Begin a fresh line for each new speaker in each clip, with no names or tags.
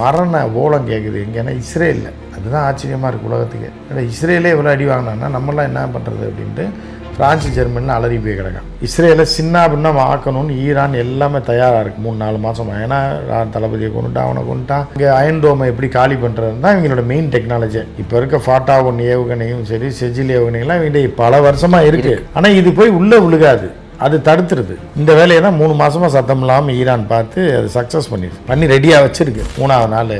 மரண ஓலம் கேட்குது எங்கன்னா இஸ்ரேலில்? அதுதான் ஆச்சரியமாக இருக்குது உலகத்துக்கு. ஏன்னா இஸ்ரேலே இவ்வளோ அடி வாங்கினான்னா நம்மளாம் என்ன பண்ணுறது அப்படின்ட்டு பிரான்ஸ் ஜெர்மனியில் அலறி போய் கிடக்கான். இஸ்ரேலை சின்ன பின்னம் ஆக்கணும்னு ஈரான் எல்லாமே தயாராக இருக்குது மூணு நாலு மாதம் ஏன்னா தளபதியை கொண்டுட்டான் அவனை கொண்டுட்டான் இங்கே அயன் டோமை எப்படி காலி பண்ணுறது தான் இவங்களோட மெயின் டெக்னாலஜி இப்போ இருக்க ஃபாட்டா ஒன் ஏவுகணையும் சரி செஜில் ஏவுகணைகள்லாம் இவங்க பல வருஷமாக இருக்குது ஆனால் இது போய் உள்ளே விழுகாது. அது தடுத்துருது. இந்த வேலையை தான் மூணு மாசமா சத்தம் இல்லாமல் ஈரான் பார்த்து அது சக்ஸஸ் பண்ணிடுது பண்ணி ரெடியாக வச்சிருக்கு. மூணாவது நாள்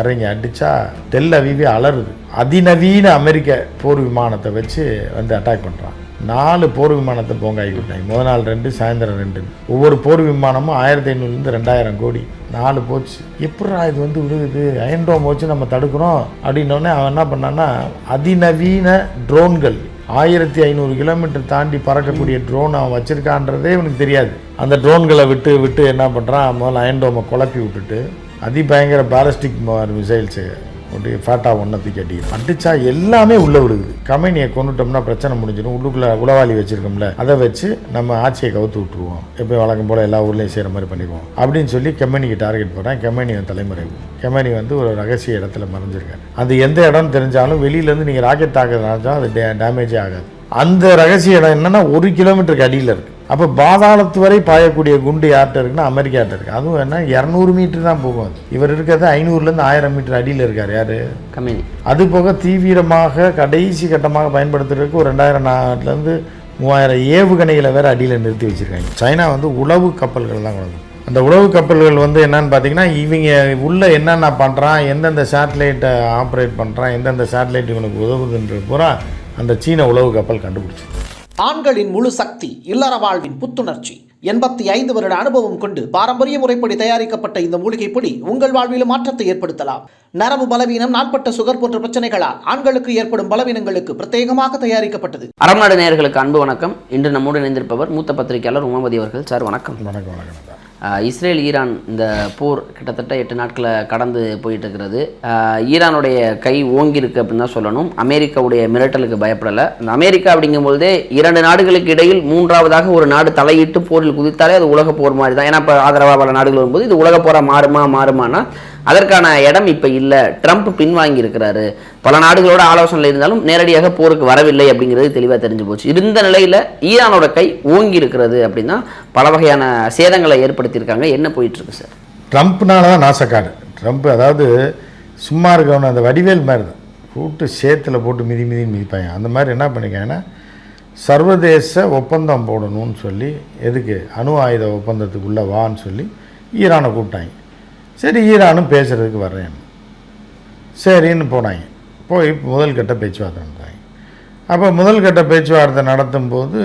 இறங்கி அடிச்சா டெல் அவிவி அலறுது. அதிநவீன அமெரிக்க போர் விமானத்தை வச்சு வந்து அட்டாக் பண்ணுறான் நாலு போர் விமானத்தை போங்காகி விட்டாங்க. முத நாள் ரெண்டு சாயந்தரம் ரெண்டு. ஒவ்வொரு போர் விமானமும் ஆயிரத்தி ஐநூறுலேருந்து ரெண்டாயிரம் கோடி. நாலு போச்சு. எப்படா இது வந்து விழுகுது? அயன்டோம் வச்சு நம்ம தடுக்கிறோம். அப்படின்னோடனே அவன் என்ன பண்ணான்னா அதிநவீன ட்ரோன்கள் ஆயிரத்தி ஐநூறு கிலோமீட்டர் தாண்டி பறக்கக்கூடிய ட்ரோன் அவன் வச்சிருக்கான்றதே இவனுக்கு தெரியாது. அந்த ட்ரோன்களை விட்டு விட்டு என்ன பண்ணுறான் முதல்ல அயன்டோமை குழப்பி விட்டுட்டு அதிபயங்கர பேலஸ்டிக் மிசைல்ஸு அப்படி ஃபேட்டாக ஒன்றை கட்டி அடித்தா எல்லாமே உள்ளே விழுகுது. கம்பெனியை கொண்டுட்டோம்னா பிரச்சனை முடிஞ்சிடும். உள்ளுக்குள்ளே உளவாளி வச்சுருக்கோம்ல அதை வச்சு நம்ம ஆட்சியை கவுத்து விட்டுருவோம். எப்போ வழக்கம் போல் எல்லா ஊர்லேயும் செய்கிற மாதிரி பண்ணிடுவோம் அப்படின்னு சொல்லி கம்பெனிக்கு டார்கெட் போகிறேன் கம்பெனி தலைமுறை. கம்பெனி வந்து ஒரு ரகசிய இடத்துல மறைஞ்சிருக்காரு. அது எந்த இடம்னு தெரிஞ்சாலும் வெளியிலேருந்து நீங்கள் ராக்கெட் தாக்குறதுனாலும் அது டே டேமேஜே ஆகாது. அந்த ரகசிய இடம் என்னென்னா ஒரு கிலோமீட்டருக்கு அடியில் இருக்குது அப்போ பாதாளத்து வரை பாயக்கூடிய குண்டு யார்கிட்ட இருக்குன்னா அமெரிக்காட்ட இருக்குது அதுவும் என்ன இரநூறு மீட்டர் தான் போகும். அது இவர் இருக்கிறது ஐநூறுலேருந்து ஆயிரம் மீட்டர் அடியில் இருக்கார். யார்?
கம்பெனி.
அது போக தீவிரமாக கடைசி கட்டமாக பயன்படுத்துறதுக்கு ஒரு ரெண்டாயிரம் நாட்டிலேருந்து மூவாயிரம் ஏவுகணைகளை வேற அடியில் நிறுத்தி வச்சிருக்காங்க. சைனா வந்து உளவு கப்பல்கள் தான் வந்தது. அந்த உளவு கப்பல்கள் வந்து என்னன்னு பார்த்தீங்கன்னா இவங்க உள்ள என்னென்ன பண்ணுறான் எந்தெந்த சேட்டலைட்டை ஆப்ரேட் பண்ணுறான் எந்தெந்த சேட்டலைட் இவனுக்கு உதவுதுன்ற பூரா அந்த சீன உளவு கப்பல் கண்டுபிடிச்சி
ஆண்களின் முழு சக்தி இல்லற வாழ்வின் புத்துணர்ச்சி. எண்பத்தி ஐந்து வருட அனுபவம் கொண்டு பாரம்பரிய முறைப்படி தயாரிக்கப்பட்ட இந்த மூலிகை பொடி உங்கள் வாழ்வில் மாற்றத்தை ஏற்படுத்தலாம். நரம்பு பலவீனம் நாட்பட்ட சுகர் போன்ற பிரச்சனைகளால் ஆண்களுக்கு ஏற்படும் பலவீனங்களுக்கு பிரத்யேகமாக தயாரிக்கப்பட்டது.
அரண்நாடு நேயர்களுக்கு அன்பு வணக்கம். இன்று நம்மோடு இணைந்திருப்பவர் மூத்த பத்திரிகையாளர் உமாபதி அவர்கள். சார் வணக்கம்.
வணக்கம் வணக்கம்.
இஸ்ரேல் ஈரான் இந்த போர் கிட்டத்தட்ட எட்டு நாட்களை கடந்து போயிட்டு இருக்கிறது ஈரானுடைய கை ஓங்கியிருக்கு அப்படின்னு தான் சொல்லணும். அமெரிக்காவுடைய மிரட்டலுக்கு பயப்படலை. அந்த அமெரிக்கா அப்படிங்கும்போதே இரண்டு நாடுகளுக்கு இடையில் மூன்றாவதாக ஒரு நாடு தலையிட்டு போரில் குதித்தாலே அது உலக போர் மாதிரி தான். ஏன்னா இப்போ ஆதரவாக பல நாடுகள் வரும்போது இது உலக போராக மாறுமா மாறுமானா அதற்கான இடம் இப்போ இல்லை. ட்ரம்ப் பின்வாங்கி இருக்கிறாரு பல நாடுகளோட ஆலோசனையில் இருந்தாலும் நேரடியாக போருக்கு வரவில்லை அப்படிங்கிறது தெளிவாக தெரிஞ்சு போச்சு. இருந்த நிலையில் ஈரானோட கை ஓங்கி இருக்கிறது அப்படின்னா பல வகையான சேதங்களை ஏற்படுத்தியிருக்காங்க. என்ன போயிட்டுருக்கு சார்?
ட்ரம்ப்னால தான் நாசக்காடு. ட்ரம்ப் அதாவது சும்மா இருக்கவன அந்த வடிவேல் மாதிரி தான் கூட்டு சேத்தில் போட்டு மிதி மிதி மிதிப்பாங்க. அந்த மாதிரி என்ன பண்ணிக்காங்கன்னா சர்வதேச ஒப்பந்தம் போடணும்னு சொல்லி எதுக்கு? அணு ஆயுத ஒப்பந்தத்துக்குள்ளே வான்னு சொல்லி ஈரானை கூப்பிட்டாங்க. சரி ஈரானும் பேசுகிறதுக்கு வர்றேன். சரின்னு போனாங்க. போய் முதல் கட்ட பேச்சுவார்த்தை நடத்தாங்க அப்போ முதல் கட்ட பேச்சுவார்த்தை நடத்தும் போது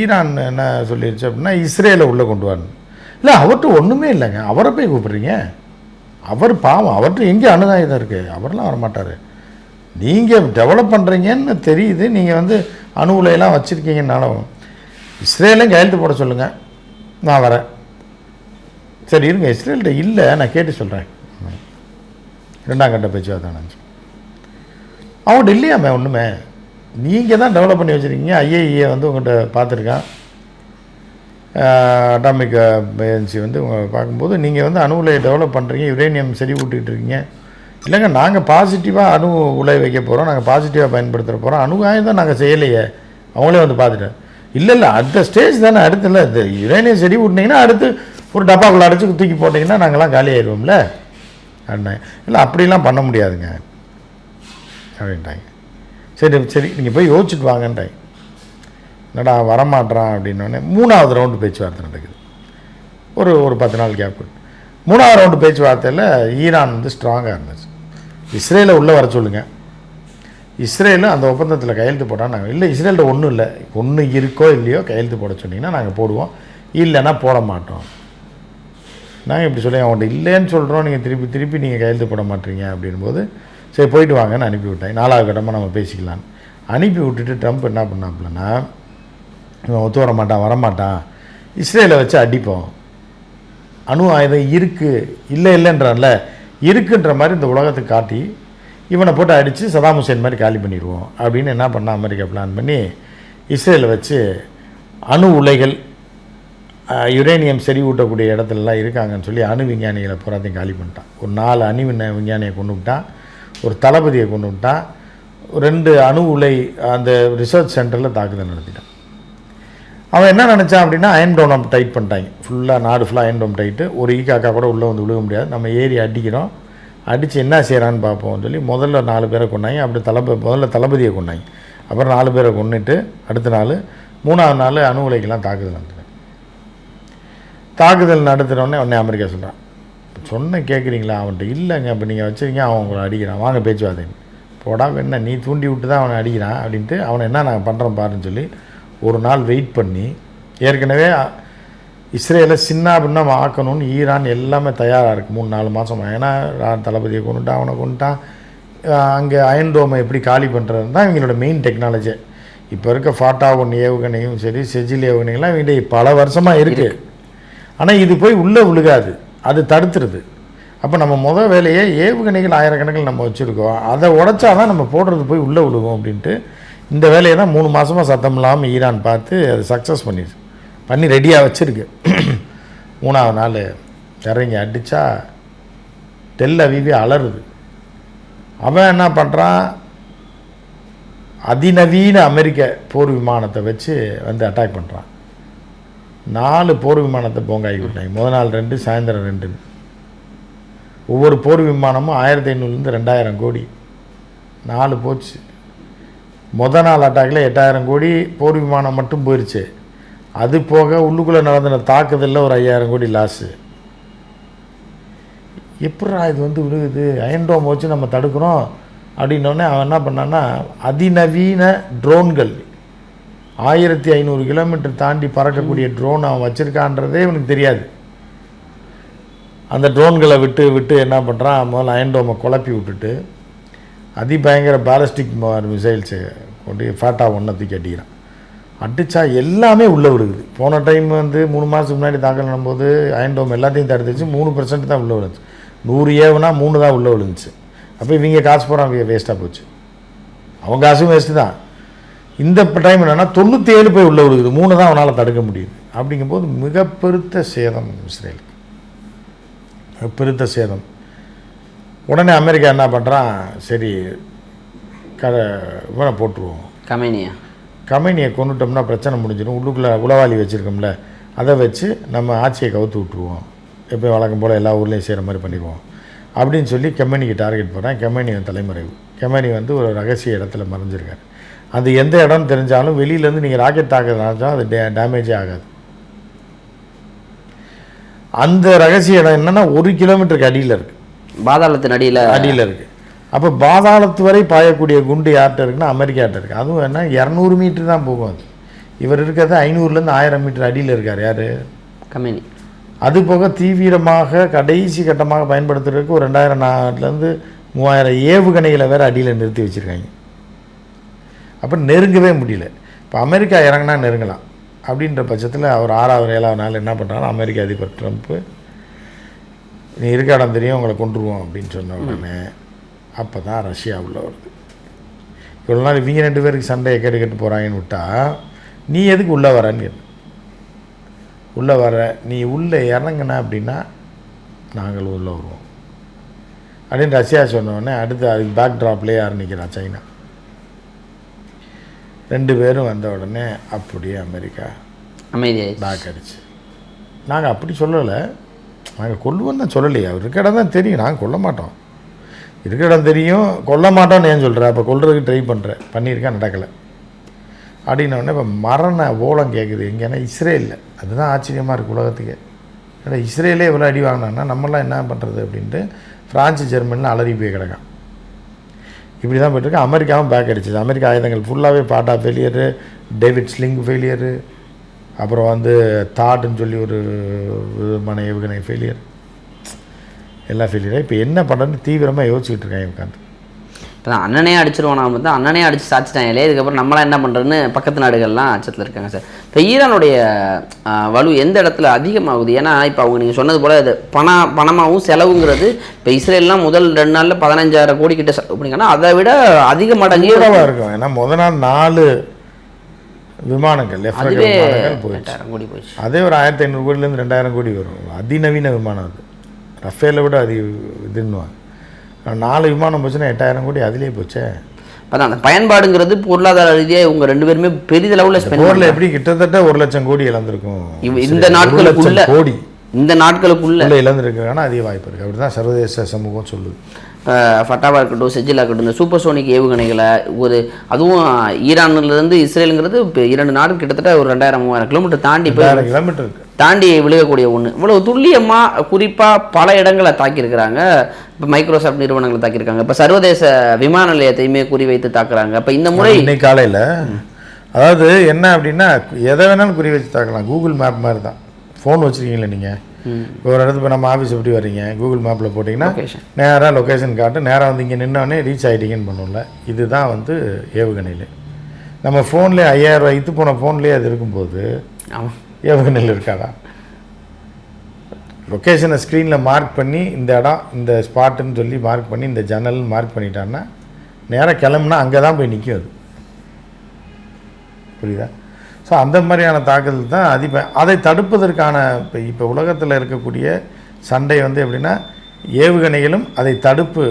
ஈரான் என்ன சொல்லிடுச்சு அப்படின்னா இஸ்ரேலை உள்ளே கொண்டு வரணும் இல்லை அவர்கிட்ட ஒன்றுமே இல்லைங்க. அவரை போய் கூப்பிட்றீங்க? அவர் பாவம் அவர்கிட்ட எங்கே அணுதாயுதம் இருக்குது அவர்லாம் வரமாட்டார். நீங்கள் டெவலப் பண்ணுறீங்கன்னு தெரியுது. நீங்கள் வந்து அணு உலையெல்லாம் வச்சுருக்கீங்கனாலும் இஸ்ரேலையும் கையெழுத்து போட சொல்லுங்கள் நான் வரேன். சரி இருங்க இஸ்ரேல்கிட்ட இல்லை நான் கேட்டு சொல்கிறேன் ரெண்டாம் கட்ட பேச்சுவார்த்தை நினச்சி. அவன்கிட்ட இல்லையாமே ஒன்றுமே நீங்கள் தான் டெவலப் பண்ணி வச்சுருக்கீங்க. ஐஏஇஏ வந்து உங்கள்கிட்ட பார்த்துருக்கான். அட்டாமிக் ஏஜென்சி uh, வந்து உங்களை பார்க்கும்போது நீங்கள் வந்து அணு உலையை டெவலப் பண்ணுறீங்க யுரேனியம் செடி விட்டுக்கிட்டு இருக்கீங்க. இல்லைங்க நாங்கள் பாசிட்டிவாக அணு உலை வைக்க போகிறோம் நாங்கள் பாசிட்டிவாக பயன்படுத்துகிற போகிறோம் அணு ஆயுதம் நாங்கள் செய்யலையே. அவங்களே வந்து பார்த்துட்டேன் இல்லை இல்லை அடுத்த ஸ்டேஜ் தானே அடுத்து இல்லை இது யுரேனியம் செடி விட்டிங்கன்னா அடுத்து ஒரு டப்பாக்குள்ள அடைச்சி தூக்கி போட்டிங்கன்னா நாங்கள்லாம் காலி ஆயிடுவோம்ல அப்படின்னேன் இல்லை அப்படிலாம் பண்ண முடியாதுங்க. அப்படின்ட்டாங்க. சரி சரி நீங்கள் போய் யோசிச்சுட்டு வாங்கன்ட்டாங்க. என்னடா வரமாட்டான் அப்படின்னோடனே மூணாவது ரவுண்டு பேச்சுவார்த்தை நடக்குது. ஒரு ஒரு பத்து நாள் கேப் மூணாவது ரவுண்டு பேச்சுவார்த்தையில் ஈரான் வந்து ஸ்ட்ராங்காக இருந்துச்சு. இஸ்ரேலை உள்ளே வர சொல்லுங்கள் இஸ்ரேலும் அந்த ஒப்பந்தத்தில் கையெழுத்து போட்டால் நாங்கள் இல்லை இஸ்ரேலில் ஒன்றும் இல்லை. ஒன்று இருக்கோ இல்லையோ கையெழுத்து போட சொன்னிங்கன்னா நாங்கள் போடுவோம். இல்லைன்னா போட மாட்டோம். நாங்கள் இப்படி சொல்லி அவன்கிட்ட இல்லைன்னு சொல்கிறோம் நீங்கள் திருப்பி திருப்பி நீங்கள் கையெழுத்து போட மாட்டீங்க அப்படின்போது சரி போயிட்டு வாங்கன்னு அனுப்பிவிட்டேன் நாலாவது கட்டமாக நம்ம பேசிக்கலான்னு அனுப்பி விட்டுட்டு ட்ரம்ப் என்ன பண்ணாப்புலன்னா இவன் ஒத்து வர மாட்டான் வரமாட்டான் இஸ்ரேலை வச்சு அடிப்போம். அணு ஆயுதம் இருக்குது இல்லை இல்லைன்றான்ல. இருக்குன்ற மாதிரி இந்த உலகத்தை காட்டி இவனை போட்டு அடித்து சதாம் ஹுசேன் மாதிரி காலி பண்ணிடுவோம் அப்படின்னு என்ன பண்ணால் அமெரிக்கா பிளான் பண்ணி இஸ்ரேலை வச்சு அணு உலைகள் யுரேனியம் செறிவூட்டக்கூடிய இடத்துலலாம் இருக்காங்கன்னு சொல்லி அணு விஞ்ஞானிகளை பூராத்தையும் காலி பண்ணிட்டான். ஒரு நாலு அணு விண்ண விஞ்ஞானியை கொண்டு விட்டான். ஒரு தளபதியை கொண்டு விட்டான். ரெண்டு அணு உலை அந்த ரிசர்ச் சென்டரில் தாக்குதல் நடத்திட்டான். அவன் என்ன நினச்சான் அப்படின்னா அயன் டோனம் டைட் பண்ணிட்டாங்க. ஃபுல்லாக நாடு ஃபுல்லாக அயன் டோம் டைட்டு ஒரு ஈ காக்கா கூட உள்ளே வந்து விழுக முடியாது. நம்ம ஏறி அடிக்கிறோம். அடித்து என்ன செய்கிறான்னு பார்ப்போம்னு சொல்லி முதல்ல நாலு பேரை கொண்டாங்க அப்படி தளபதி முதல்ல தளபதியை கொண்டாங்க அப்புறம் நாலு பேரை கொண்டுட்டு அடுத்த நாள் மூணாவது நாள் அணு உலைக்கெல்லாம் தாக்குதல் நடத்தினாங்க தாக்குதல் நடத்துகிறோடனே உடனே அமெரிக்கா சொல்கிறான் சொன்ன கேட்குறீங்களா அவன்கிட்ட இல்லைங்க. இப்போ நீங்கள் வச்சுருங்க அவன் உங்களை அடிக்கிறான். வாங்க பேச்சுவார்த்தைன்னு போடா என்ன நீ தூண்டி விட்டு தான் அவனை அடிக்கிறான் அப்படின்ட்டு அவனை என்ன நாங்கள் பண்ணுறோம் பாருன்னு சொல்லி ஒரு நாள் வெயிட் பண்ணி ஏற்கனவே இஸ்ரேலை சின்ன பின்னம் ஆக்கணும்னு ஈரான் எல்லாமே தயாராக இருக்குது மூணு நாலு மாதம் ஏன்னா தளபதியை கொண்டுட்டான் அவனை கொண்டுட்டான். அங்கே அயன் டோமை எப்படி காலி பண்ணுறது தான் இவங்களோட மெயின் டெக்னாலஜி இப்போ இருக்க ஃபாட்டா ஒன்று ஏவுகணையும் சரி செஜில் ஏவுகணைகள்லாம் இவங்கள்ட்ட பல வருஷமாக இருக்குது ஆனால் இது போய் உள்ளே விழுகாது. அது தடுத்துருது. அப்போ நம்ம முதல் வேலையை ஏவுகணைகள் ஆயிரக்கணக்கில் நம்ம வச்சுருக்கோம். அதை உடைச்சா தான் நம்ம போடுறது போய் உள்ளே விழுகும் அப்படின்ட்டு இந்த வேலையை தான் மூணு மாதமாக சத்தம் இல்லாமல் ஈரான் பார்த்து அது சக்ஸஸ் பண்ணிடுச்சு பண்ணி ரெடியாக வச்சுருக்கு. மூணாவது நாள் இறங்கி அடித்தா டெல் அவிவி அலறுது. அவன் என்ன பண்ணுறான் அதிநவீன அமெரிக்க போர் விமானத்தை வச்சு வந்து அட்டாக் பண்ணுறான் நாலு போர் விமானத்தை போங்காகி விட்டாங்க. முதல் நாள் ரெண்டு சாயந்தரம் ரெண்டு. ஒவ்வொரு போர் விமானமும் ஆயிரத்தி ஐநூறுலேருந்து ரெண்டாயிரம் கோடி. நாலு போச்சு. முத நாள் அட்டாக்கில் எட்டாயிரம் கோடி போர் விமானம் மட்டும் போயிருச்சு. அது போக உள்ளுக்குள்ளே நடந்த தாக்குதலில் ஒரு ஐயாயிரம் கோடி லாஸு எப்படா இது வந்து விழுகுது? அயன்டோம் வச்சு நம்ம தடுக்கிறோம். அப்படின்னோடனே அவன் என்ன பண்ணான்னா அதிநவீன ட்ரோன்கள் ஆயிரத்தி ஐநூறு கிலோமீட்டர் தாண்டி பறக்கக்கூடிய ட்ரோன் அவன் வச்சுருக்கான்றதே இவனுக்கு தெரியாது. அந்த ட்ரோன்களை விட்டு விட்டு என்ன பண்ணுறான் முதல்ல அயன்டோமை குழப்பி விட்டுட்டு அதிபயங்கர பேலஸ்டிக் மிசைல்ஸை கொண்டு ஃபேட்டா ஒன்றை தூக்கி அடிக்கிறான் அடித்தா எல்லாமே உள்ளே விழுகுது. போன டைம் வந்து மூணு மாதத்துக்கு முன்னாடி தாக்கல் பண்ணும்போது அயன்டோம் எல்லாத்தையும் தடுத்துச்சு மூணு பர்சன்ட் தான் உள்ளே விழுந்துச்சு. நூறு ஏவுனா மூணு தான் உள்ளே விழுந்துச்சு. அப்போ இவங்க காசு போகிறாங்க வேஸ்ட்டாக போச்சு. அவங்க காசும் வேஸ்ட்டு தான். இந்த டைம் என்னென்னா தொண்ணூற்றி ஏழு போய் உள்ளே விழுகுது. மூணு தான் அவனால் தடுக்க முடியுது. அப்படிங்கும்போது மிக பெருத்த சேதம் இஸ்ரேலுக்கு. பெருத்த சேதம். உடனே அமெரிக்கா என்ன பண்ணுறான் சரி க இவனை போட்டுருவோம்.
கமேனியா.
கம்பெனியை கொண்டுட்டோம்னா பிரச்சனை முடிஞ்சிடும். உள்ளுக்குள்ளே உளவாளி வச்சுருக்கோம்ல அதை வச்சு நம்ம ஆட்சியை கவுத்து விட்ருவோம் எப்போ வழக்கம் போல் எல்லா ஊர்லேயும் செய்கிற மாதிரி பண்ணிடுவோம் அப்படின்னு சொல்லி கம்பெனிக்கு டார்கெட் போகிறேன் கம்பெனி தலைமறைவு. கம்பெனி வந்து ஒரு ரகசிய இடத்துல மறைஞ்சிருக்காரு. அது எந்த இடம்னு தெரிஞ்சாலும் வெளியிலேருந்து நீங்கள் ராக்கெட் தாக்குறதுனாலும் அது டே டேமேஜே ஆகாது. அந்த ரகசிய இடம் என்னென்னா ஒரு கிலோமீட்டருக்கு அடியில் இருக்குது
பாதாளத்தின் அடியில்
அடியில் இருக்குது அப்போ பாதாளத்து வரை பாயக்கூடிய குண்டு யார்கிட்ட இருக்குன்னா அமெரிக்காட்ட இருக்குது அதுவும் என்ன இரநூறு மீட்டர் தான் போகும் அது. இவர் இருக்கிறது ஐநூறுலேருந்து ஆயிரம் மீட்டர் அடியில் இருக்கார். யார்?
கமேனி
அது போக தீவிரமாக கடைசி கட்டமாக பயன்படுத்துறதுக்கு ஒரு ரெண்டாயிரம் நாலுலேருந்து மூவாயிரம் ஏவுகணைகளை வேறு அடியில் நிறுத்தி வச்சுருக்காங்க. அப்போ நெருங்கவே முடியல. இப்போ அமெரிக்கா இறங்கினா நெருங்கலாம். அப்படின்ற பட்சத்தில் அவர் ஆறாவது ஏழாவது நாள் என்ன பண்ணுறாரு அமெரிக்க அதிபர் ட்ரம்ப்பு நீ இருக்க இடம் தெரியும் உங்களை கொண்டுருவோம் அப்படின்னு சொன்ன உடனே அப்போ தான் ரஷ்யா உள்ள வருது. இவ்வளோ நாள் இவங்க ரெண்டு பேருக்கு சண்டையை கேட்டு கேட்டு போகிறாங்கன்னு விட்டா நீ எதுக்கு உள்ளே வரன்னு கேட்டு உள்ளே வர நீ உள்ளே இறங்குன அப்படின்னா நாங்கள் உள்ளே வருவோம். அப்படின்னு ரஷ்யா சொன்ன உடனே அடுத்து அதுக்கு பேக் ட்ராப்லேயே ஆரம்பிக்கிறான் சைனா. ரெண்டு பேரும் வந்த உடனே அப்படியே அமெரிக்கா அடிச்சு நாங்கள் அப்படி சொல்லலை. நாங்கள் கொல்லுவோம் தான் சொல்லலையே. அவர் இருக்க இடம் தான் தெரியும். நாங்கள் கொல்ல மாட்டோம். இருக்கிற இடம் தெரியும். கொல்ல மாட்டோம்னு ஏன் சொல்கிற அப்போ கொல்றதுக்கு ட்ரை பண்ணுறேன் பண்ணியிருக்கேன் நடக்கலை. அப்படின்ன உடனே இப்போ மரண ஓலம் கேட்குது எங்கன்னா இஸ்ரேலில். அதுதான் ஆச்சரியமாக இருக்குது உலகத்துக்கு. ஏன்னா இஸ்ரேலே இவ்வளோ அடி வாங்கினான்னா நம்மளாம் என்ன பண்ணுறது அப்படின்ட்டு ஃப்ரான்ஸ் ஜெர்மனியில் அலறி போய் கிடக்கான். இப்படி தான் போயிட்டுருக்கு. அமெரிக்காவும் பேக் அடிச்சது. அமெரிக்கா ஆயுதங்கள் ஃபுல்லாகவே பாட்டா ஃபெயிலியரு டேவிட் ஸ்லிங் ஃபெயிலியரு அப்புறம் வந்து தாட்னு சொல்லி ஒரு விதமான ஏவுகணை ஃபெயிலியர் எல்லாம் ஃபெயிலியராக இப்போ என்ன பண்ணுறேன்னு தீவிரமாக யோசிச்சுட்டு இருக்கேன் உட்காந்து
இப்போ அண்ணனே அடிச்சிருவோம் நாம தான் அண்ணனே அடிச்சு சாச்சிட்டாங்களே இதுக்கப்புறம் நம்மளாம் என்ன பண்ணுறதுன்னு பக்கத்து நாடுகள்லாம் அச்சத்தில் இருக்காங்க சார். இப்போ ஈரானுடைய வலு எந்த இடத்துல அதிகமாகுது? ஏன்னா இப்போ அவங்க நீங்கள் சொன்னது போல் இது பணம் பணமாகவும் செலவுங்கிறது இப்போ இஸ்ரேல்லாம் முதல் ரெண்டு நாளில் பதினஞ்சாயிரம் கோடி கிட்ட செலவு பண்ணிங்கன்னா அதை விட அதிக மடங்கு
இருக்கும். ஏன்னா முத நாள் நாலு விமானங்கள்
அதுவே கோடி போயிடுச்சு.
அதே ஒரு ஆயிரத்தி ஐநூறு கோடியிலேருந்து ரெண்டாயிரம் கோடி வரும். அதிநவீன விமானம் அது. ரஃபேலை விட அது இதுன்னுவாங்க நாலு விமானம் போச்சுன்னா எட்டாயிரம் கோடி அதுலேயே போச்சே.
அதான் அந்த பயன்பாடுங்கிறது பொருளாதார ரீதியாக இவங்க ரெண்டு பேருமே பெரிதளவில்
போரில் எப்படி கிட்டத்தட்ட ஒரு லட்சம் கோடி இழந்திருக்கும்.
இந்த நாட்களுக்குள்ள
கோடி
இந்த நாட்களுக்குள்ள
உள்ள இழந்திருக்காங்கன்னா அதிக வாய்ப்பு இருக்குது அப்படி தான் சர்வதேச சமூகம் சொல்லுது.
அஹ், ஃபட்டாவா இருக்கட்டும் செஜிலா இருக்கட்டும் இந்த சூப்பர் சோனிக் ஏவுகணைகளை ஒரு அதுவும் ஈரான்லேருந்து இஸ்ரேலுங்கிறது இப்போ இரண்டு நாடு கிட்டத்தட்ட ஒரு ரெண்டாயிரம் மூவாயிரம் கிலோமீட்டர் தாண்டி போய்
கிலோமீட்டர்
தாண்டி விழுகக்கூடிய ஒன்று இவ்வளவு துல்லியமாக குறிப்பாக பல இடங்களை தாக்கியிருக்கிறாங்க. இப்போ மைக்ரோசாஃப்ட் நிறுவனங்களை தாக்கியிருக்காங்க. இப்போ சர்வதேச விமான நிலையத்தையுமே குறிவைத்து தாக்குறாங்க. இப்போ இந்த முறை
இன்னைக்கு காலையில் அதாவது என்ன அப்படின்னா எதை வேணாலும் குறி வச்சு தாக்கலாம். கூகுள் மேப் மாதிரி தான் ஃபோன் வச்சுருக்கீங்களே நீங்கள் ஒரு இடத்துக்கு இப்போ நம்ம ஆஃபீஸ் எப்படி வர்றீங்க? கூகுள் மேப்பில் போட்டிங்கன்னா. நேராக லொக்கேஷன் காட்டு நேராக வந்து இங்கே நின்னோடனே ரீச் ஆகிட்டீங்கன்னு பண்ணும்ல. இதுதான் வந்து ஏவுகணையில். நம்ம ஃபோன்லேயே ஐயாயிரம் ரூபாய் இது போன ஃபோன்லேயே அது இருக்கும்போது
ஆமாம்
ஏவுகணையில் இருக்காதா லொக்கேஷனை ஸ்க்ரீனில் மார்க் பண்ணி இந்த இடம் இந்த ஸ்பாட்டுன்னு சொல்லி மார்க் பண்ணி இந்த ஜன்னல் மார்க் பண்ணிட்டான்னா நேராக கிளம்புனா அங்கே தான் போய் நிற்கும் அது. புரியுதா? ஸோ அந்த மாதிரியான தாக்குதல் தான் அதிப அதை தடுப்பதற்கான இப்போ இப்போ உலகத்தில் இருக்கக்கூடிய சண்டை வந்து எப்படின்னா ஏவுகணைகளும் அதை தடுப்பு.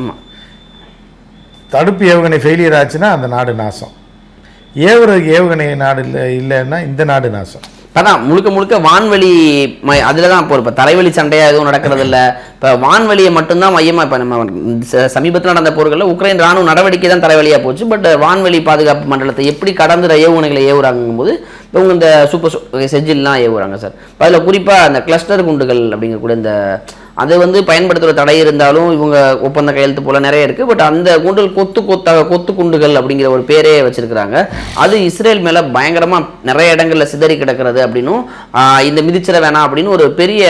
ஆமாம்
தடுப்பு ஏவுகணை ஃபெயிலியர் ஆச்சுன்னா அந்த நாடு நாசம். ஏவுறதுக்கு ஏவுகணை நாடு இல்லை இல்லைன்னா இந்த நாடு நாசம்.
அதான் முழுக்க முழுக்க வான்வெளி மை அதில் தான் இப்போ இப்போ தலைவலி சண்டையாக எதுவும் நடக்கிறது இல்லை. இப்போ வான்வெளியை மட்டும்தான் மையமாக இப்போ நம்ம சமீபத்தில் நடந்த போர்களில் உக்ரைன் ராணுவ நடவடிக்கை தான் தலைவலியாக போச்சு. பட் வான்வெளி பாதுகாப்பு மண்டலத்தை எப்படி கடந்து ஏவுகணைகளை ஏவுறாங்கும் போது இவங்க இந்த சூப்பர் செஜில்லாம் ஏவுறாங்க சார். அதில் குறிப்பாக அந்த கிளஸ்டர் குண்டுகள் அப்படிங்கக்கூடிய இந்த அது வந்து பயன்படுத்துகிற தடை இருந்தாலும் இவங்க ஒப்பந்த கையெழுத்து போல நிறைய இருக்கு. பட் அந்த குண்டுகள் கொத்து கொத்தாக கொத்து குண்டுகள் அப்படிங்கிற ஒரு பேரே வச்சிருக்கிறாங்க. அது இஸ்ரேல் மேல பயங்கரமா நிறைய இடங்கள்ல சிதறி கிடக்கிறது அப்படின்னும் இந்த மிதிச்சிட வேணாம் அப்படின்னு ஒரு பெரிய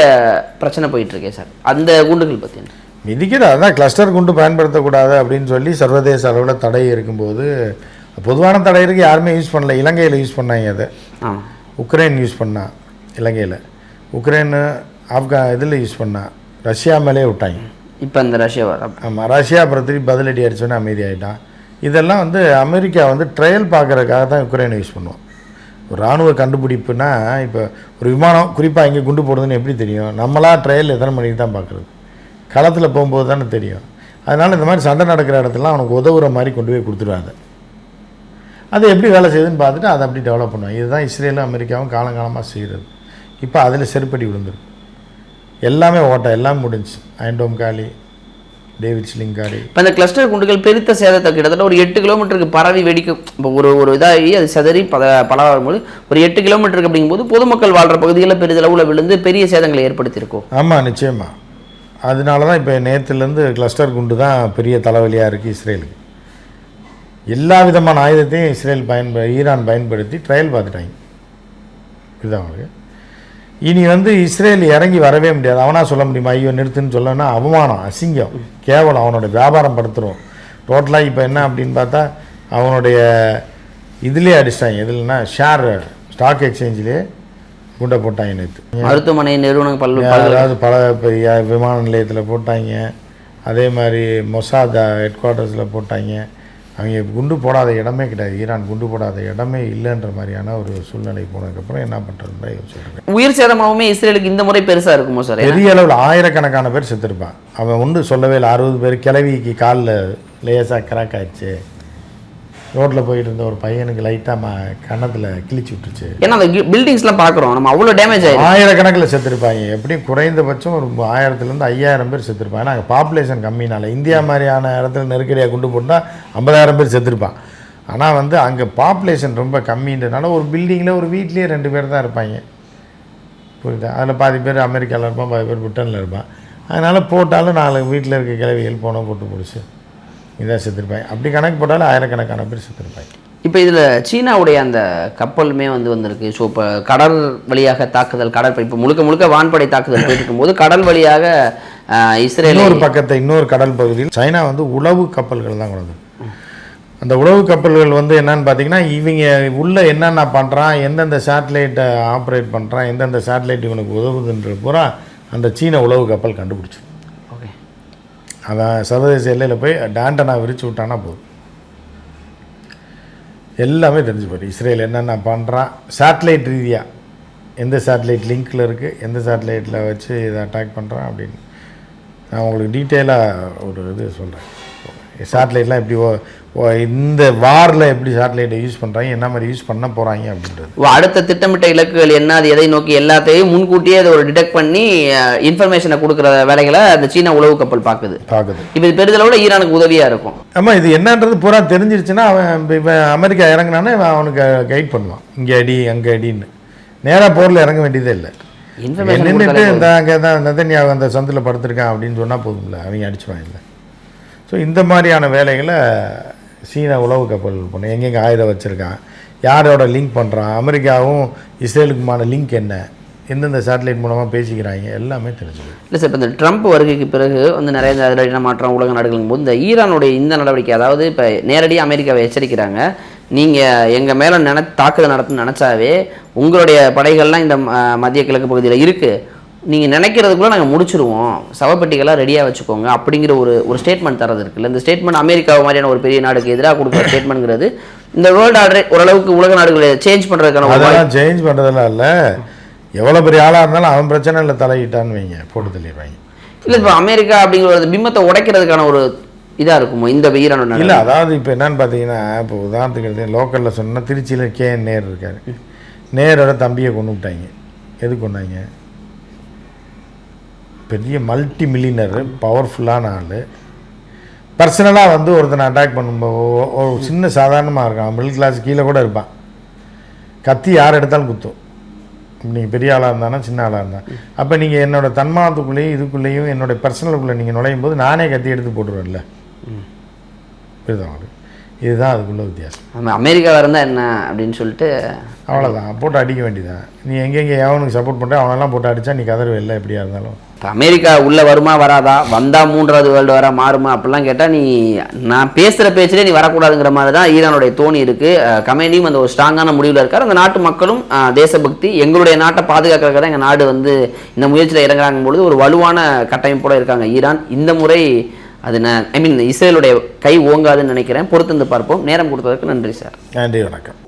பிரச்சனை போயிட்டு இருக்கே சார். அந்த குண்டுகள் என்ன?
மிதிக்கிற அதான் கிளஸ்டர் குண்டு பயன்படுத்தக்கூடாது அப்படின்னு சொல்லி சர்வதேச அளவில் தடை இருக்கும்போது பொதுவான தடை இருக்கு யாருமே யூஸ் பண்ணல. இலங்கையில் யூஸ் பண்ணாங்க அதை. உக்ரைன் யூஸ் பண்ணா இலங்கையில். உக்ரைன் ஆப்கா இதில் யூஸ் பண்ணா. ரஷ்யா மேலே விட்டாங்க.
இப்போ இந்த ரஷ்யா
ஆமாம் ரஷ்யா அப்புறம் திருப்பி பதிலடி அடிச்சோன்னே அமைதியாயிட்டான். இதெல்லாம் வந்து அமெரிக்கா வந்து ட்ரையல் பார்க்கறதுக்காக தான் உக்ரைனை யூஸ் பண்ணுவோம். ஒரு இராணுவ கண்டுபிடிப்புனா இப்போ ஒரு விமானம் குறிப்பாக இங்கே குண்டு போடுறதுன்னு எப்படி தெரியும்? நம்மளா ட்ரையல் எத்தனை மணிக்கு தான் பார்க்குறது? களத்தில் போகும்போது தானே தெரியும். அதனால் இந்த மாதிரி சண்டை நடக்கிற இடத்துலாம் அவனுக்கு உதவுற மாதிரி கொண்டு போய் கொடுத்துருவாங்க அது எப்படி வேலை செய்யுதுன்னு பார்த்துட்டு அதை அப்படி டெவலப் பண்ணுவாங்க. இதுதான் இஸ்ரேலும் அமெரிக்காவும் காலங்காலமாக செய்கிறது இப்போ அதில் செருப்படி விழுந்துருக்கு. எல்லாமே ஓட்டம் எல்லாம் முடிஞ்சு அயன்டோம் காலி டேவிட் ஸ்லிங் காலி.
இப்போ இந்த கிளஸ்டர் குண்டுகள் பெருத்த சேதத்தை கிட்டத்தட்ட ஒரு எட்டு கிலோமீட்டருக்கு பரவி வெடிக்கும். இப்போ ஒரு ஒரு இதாகி அது சிதறி பத பல வரும்போது ஒரு எட்டு கிலோமீட்டருக்கு அப்படிங்கும்போது பொதுமக்கள் வாழ்கிற பகுதிகளில் பெரிதளவில் விழுந்து பெரிய சேதங்களை ஏற்படுத்தியிருக்கும்.
ஆமாம் நிச்சயமாக அதனால தான் இப்போ நேற்றுலேருந்து கிளஸ்டர் குண்டு தான் பெரிய தலைவலியாக இருக்குது இஸ்ரேலுக்கு. எல்லா விதமான ஆயுதத்தையும் இஸ்ரேல் பயன்ப ஈரான் பயன்படுத்தி ட்ரையல் பார்த்துட்டாங்க. இதுதான் அவங்களுக்கு இனி வந்து இஸ்ரேல் இறங்கி வரவே முடியாது. அவனா சொல்ல முடியுமா? ஐயோ நிறுத்துன்னு சொல்லணும்னா அவமானம் அசிங்கம். கேவலம் அவனோட வியாபாரம் படுத்துரும். டோட்டலாக இப்போ என்ன அப்படின்னு பார்த்தா அவனுடைய இதுலேயே அடிச்சிட்டாங்க. எதுலன்னா ஷேர் ஸ்டாக் எக்ஸ்சேஞ்சிலே குண்டை போட்டாங்க நேற்று
மருத்துவமனை நிறுவனம் பல்லு
அதாவது பல பெரிய விமான நிலையத்தில் போட்டாங்க. அதே மாதிரி மொசாத் ஹெட் குவார்ட்டர்ஸில் போட்டாங்க. அவங்க குண்டு போடாத இடமே கிடையாது. ஈரான் குண்டு போடாத இடமே இல்லைன்ற மாதிரியான ஒரு சூழ்நிலை போனதுக்கப்புறம் என்ன பண்ணுறதுன்னு யோசிச்சிருக்கேன்
உயிர் சேதமாகவுமே இஸ்ரேலுக்கு இந்த முறை பெருசா இருக்குமோ சார்?
பெரிய அளவில் ஆயிரக்கணக்கான பேர் செத்துருப்பான். அவன் ஒன்றும் சொல்லவே இல்லை. அறுபது பேர் கிளவிக்கு காலில் லேசாக கிராக் ஆயிடுச்சு. ரோட்டில் போயிட்டு இருந்த ஒரு பையனுக்கு லைட்டாக ம கன்னத்தில் கிழிச்சு விட்டுருச்சு.
ஏன்னா அந்த பில்டிங்ஸ்லாம் பார்க்குறோம் நம்ம அவ்வளோ டேமேஜ் ஆயிடும்
ஆயிரக்கணக்கில் செத்துருப்பாங்க. எப்படியும் குறைந்தபட்சம் ஒரு ஆயிரத்துலேருந்து ஐயாயிரம் பேர் செத்துருப்பாங்க. நாங்கள் பாப்புலேஷன் கம்மினால இந்தியா மாதிரியான இடத்துல நெருக்கடியாக குண்டு போட்டால் ஐம்பதாயிரம் பேர் செத்துருப்பான். ஆனால் வந்து அங்கே பாப்புலேஷன் ரொம்ப கம்மின்றனால ஒரு பில்டிங்கில் ஒரு வீட்லேயே ரெண்டு பேர் தான் இருப்பாங்க. புரியுதா? அதில் பாதி பேர் அமெரிக்காவில் இருப்பான் பாதி பேர் பிரிட்டனில் இருப்பான். அதனால் போட்டாலும் நாலு வீட்டில் இருக்க கிளவிகள் போனால் போட்டு பிடிச்சி இதாக செத்துருப்பாங்க அப்படி கணக்கு போட்டாலும் ஆயிரக்கணக்கான பேர் செத்துருப்பாங்க
இப்போ இதில் சீனாவுடைய அந்த கப்பலுமே வந்து வந்திருக்கு. ஸோ இப்போ கடல் வழியாக தாக்குதல் கடல் இப்போ முழுக்க முழுக்க வான்படை தாக்குதல் போயிட்டு இருக்கும்போது கடல் வழியாக இஸ்ரேல்
இன்னொரு பக்கத்தை இன்னொரு கடல் பகுதியில் சைனா வந்து உளவு கப்பல்கள் தான் கொண்டு வந்தது. அந்த உளவு கப்பல்கள் வந்து என்னன்னு பார்த்தீங்கன்னா இவங்க உள்ள என்னென்ன பண்ணுறான் எந்தெந்த சேட்டலைட்டை ஆப்ரேட் பண்ணுறான் எந்தெந்த சேட்டலைட் இவனுக்கு உதவுதுன்ற பூரா அந்த சீன உளவு கப்பல் கண்டுபிடிச்சு
ஓகே
அதான் சர்வதேச எல்லையில் போய் டாண்டனா விரிச்சு விட்டானா போதும். எல்லாமே தெரிஞ்சு போயிடும். இஸ்ரேல் என்னென்ன பண்ணுறான் சேட்டலைட் ரீதியாக எந்த சேட்டலைட் லிங்க்கில் இருக்குது எந்த சேட்டலைட்டில் வச்சு இதை அட்டாக் பண்ணுறான் அப்படின்னு நான் உங்களுக்கு டீட்டெயிலாக ஒரு இது சொல்கிறேன் சேட்டலைட்லாம் எப்படி இந்த வாரில் எப்படி சேட்டலைட்டை யூஸ் பண்ணுறாங்க என்ன மாதிரி யூஸ் பண்ண போகிறாங்க அப்படின்றது.
அடுத்த திட்டமிட்ட இலக்குகள் என்ன அது எதை நோக்கி எல்லாத்தையும் முன்கூட்டியே அதை ஒரு டிடெக்ட் பண்ணி இன்ஃபர்மேஷனை கொடுக்குற வேலைகளை அந்த சீன உளவு கப்பல் பார்க்குது
பார்க்குது
இப்போ இது பெரிதளவில் ஈரானுக்கு உதவியாக இருக்கும்.
ஆமாம் இது என்னன்றது பூரா தெரிஞ்சிருச்சுன்னா அவன் இப்ப அமெரிக்கா இறங்குனானே அவனுக்கு கைட் பண்ணுவான். இங்கே அடி அங்கே அடின்னு. நேராக போரில் இறங்க வேண்டியதே இல்லை. நின்றுட்டு இந்த அங்கே தான் நெதன்யாவு அந்த சந்தில் படுத்திருக்கான் அப்படின்னு சொன்னால் போதும்ல அவங்க அடிச்சுவான் இல்லை. ஸோ இந்த மாதிரியான வேலைகளை சீன உளவு கப்பல் பண்ண எங்கெங்கே ஆயுதம் வச்சுருக்கான் யாரோட லிங்க் பண்ணுறான் அமெரிக்காவும் இஸ்ரேலுக்குமான லிங்க் என்ன எந்தெந்த சேட்டலைட் மூலமாக பேசிக்கிறாங்க எல்லாமே தெரிஞ்சுக்கணும்
இல்லை சார் இப்போ இந்த ட்ரம்ப் வருகைக்கு பிறகு வந்து நிறைய இந்த அதிரடி மாற்றம் உலக நாடுகளும் போது இந்த ஈரானுடைய இந்த நடவடிக்கை அதாவது இப்போ நேரடியாக அமெரிக்காவை எச்சரிக்கிறாங்க நீங்கள் எங்கள் மேலே நினை தாக்குதல் நடத்துன்னு நினச்சாவே உங்களுடைய படைகள்லாம் இந்த ம- மத்திய கிழக்கு பகுதியில் இருக்குது நீங்கள் நினைக்கிறதுக்குள்ள நாங்கள் முடிச்சிருவோம். சவப்பெட்டிகளாக ரெடியாக வச்சுக்கோங்க. அப்படிங்கிற ஒரு ஒரு ஸ்டேட்மெண்ட் தரது இருக்குல்ல. இந்த ஸ்டேட்மெண்ட் அமெரிக்கா மாதிரியான ஒரு பெரிய நாடுக்கு எதிராக கொடுக்குற ஸ்டேட்மெண்ட்ங்கிறது இந்த வேர்ல்டு ஆர்டரை ஓரளவுக்கு உலக நாடுகளை சேஞ்ச் பண்ணுறதுக்கான
அதெல்லாம் சேஞ்ச் பண்ணுறதெல்லாம் இல்லை. எவ்வளோ பெரிய ஆளாக இருந்தாலும் அவன் பிரச்சனை இல்லை தலையிட்டான்னு வைங்க. போட்டு தள்ளிடுவாங்க.
இல்லை இப்போ அமெரிக்கா அப்படிங்கிற ஒரு பிம்பத்தை உடைக்கிறதுக்கான ஒரு இதாக இருக்குமோ? இந்த ஈரானோட
இல்லை அதாவது இப்போ என்னன்னு பார்த்தீங்கன்னா இப்போ உதாரணத்துக்கு லோக்கலில் சொன்னால் திருச்சியில் கே நேர் இருக்கார். நேரோட தம்பியை கொண்டு விட்டாங்க. எது கொண்டாங்க? பெரிய மல்டி மில்லியனர் பவர்ஃபுல்லான ஆள். பர்சனலாக வந்து ஒருத்தனை அட்டாக் பண்ணும்போது ஒரு சின்ன சாதாரணமாக இருக்கான். மிடில் கிளாஸ் கீழே கூட இருப்பான். கத்தி யார் எடுத்தாலும் குத்தும். நீங்கள் பெரிய ஆளாக இருந்தானா சின்ன ஆளாக இருந்தா அப்போ நீங்கள் என்னோட தன்மானத்துக்குள்ளேயும் இதுக்குள்ளேயும் என்னோட பர்சனலுக்குள்ளே நீங்கள் நுழையும் போது நானே கத்தி எடுத்து போட்டுருவேன்ல. புரியுதா உங்களுக்கு? இதுதான் அதுக்குள்ள வித்தியாசம்.
நம்ம அமெரிக்கா இருந்தால் என்ன அப்படின்னு சொல்லிட்டு
அவ்வளோதான் போட்டு அடிக்க வேண்டியதான் நீ எங்கெங்கே எவனுக்கு சப்போர்ட் பண்ணுற அவனெல்லாம் போட்டு அடித்தா நீ கதறு இல்லை எப்படியா இருந்தாலும்.
இப்போ அமெரிக்கா உள்ளே வருமா வராதா? வந்தால் மூன்றாவது வேர்ல்டு வரா மாறுமா? அப்படிலாம் கேட்டால் நீ நான் பேசுகிற பேச்சிலே நீ வரக்கூடாதுங்கிற மாதிரி தான் ஈரானுடைய தோணி இருக்குது கமேடியும் அந்த ஒரு ஸ்ட்ராங்கான முடிவில் இருக்கார். அந்த நாட்டு மக்களும் தேசபக்தி எங்களுடைய நாட்டை பாதுகாக்கிறதுக்கு தான் எங்கள் நாடு வந்து இந்த முயற்சியில் இறங்குறாங்க பொழுது ஒரு வலுவான கட்டமைப்போட இருக்காங்க ஈரான். இந்த முறை அது நான் ஐ மீன் இஸ்ரேலுடைய கை ஓங்காதுன்னு நினைக்கிறேன். பொறுத்திருந்து பார்ப்போம். நேரம் கொடுத்ததற்கு நன்றி சார்.
நன்றி வணக்கம்.